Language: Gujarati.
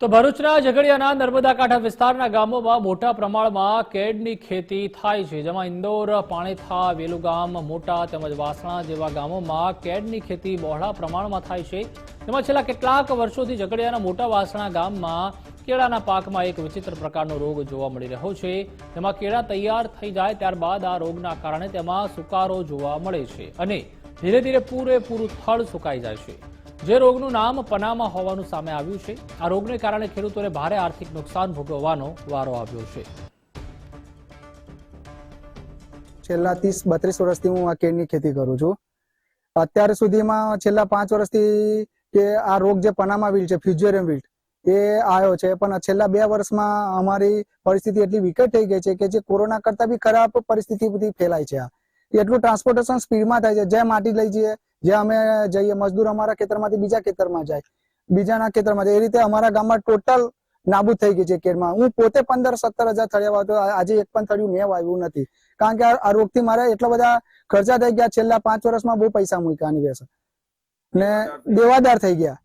તો ભરૂચના ઝઘડિયાના નર્મદા કાંઠા વિસ્તારના ગામોમાં મોટા પ્રમાણમાં કેડની ખેતી થાય છે, જેમાં ઇન્દોર, પાણીથા, વેલુગામ, મોટા તેમજ વાસણા જેવા ગામોમાં કેડની ખેતી બહોળા પ્રમાણમાં થાય છે. તેમાં છેલ્લા કેટલાક વર્ષોથી ઝઘડિયાના મોટા વાસણા ગામમાં કેળાના પાકમાં એક વિચિત્ર પ્રકારનો રોગ જોવા મળી રહ્યો છે. તેમાં કેળા તૈયાર થઈ જાય ત્યારબાદ આ રોગના કારણે તેમાં સુકારો જોવા મળે છે અને ધીરે ધીરે પૂરેપૂરું થળ સુકાઈ જાય છે. જે રોગનું નામ પનામા હોવાનું સામે આવ્યું છે. આ રોગને કારણે ખેડૂતોને ભારે આર્થિક નુકસાન ભોગવવાનો વારો આવ્યો છે. છેલ્લા ત્રીસ, બત્રીસ વર્ષથી હું આ કેળની ખેતી કરું છું. અત્યાર સુધીમાં છેલ્લા પાંચ વર્ષથી કે આ રોગ જે પનામા વિલ્ટ છે ફ્યુઝેરિયમ વિલ્ટ, એ આવ્યો છે. પણ છેલ્લા બે વર્ષમાં અમારી પરિસ્થિતિ એટલી વિકટ થઈ ગઈ છે કે જે કોરોના કરતા બી ખરાબ પરિસ્થિતિ બધી ફેલાય છે આ. એટલું ટ્રાન્સપોર્ટેશન સ્પીડમાં થાય છે. જે માટી લઈ જઈએ જે અમે જઈએ મજદૂર અમારા ખેતરમાંથી બીજા ખેતરમાં જાય. બીજાના ખેતરમાં જાય. એ રીતે અમારા ગામમાં ટોટલ નાબૂદ થઈ ગઈ છે કેળમાં હું પોતે પંદર સત્તર હજાર થળિયા વાવતો આજે એક પણ થળિયું મેં વાવ્યું નથી. કારણ કે આ રોગથી મારે એટલા બધા ખર્ચા થઈ ગયા છેલ્લા પાંચ વર્ષમાં બહુ પૈસા મૂક્યા આની વેસે ને દેવાદાર થઈ ગયા.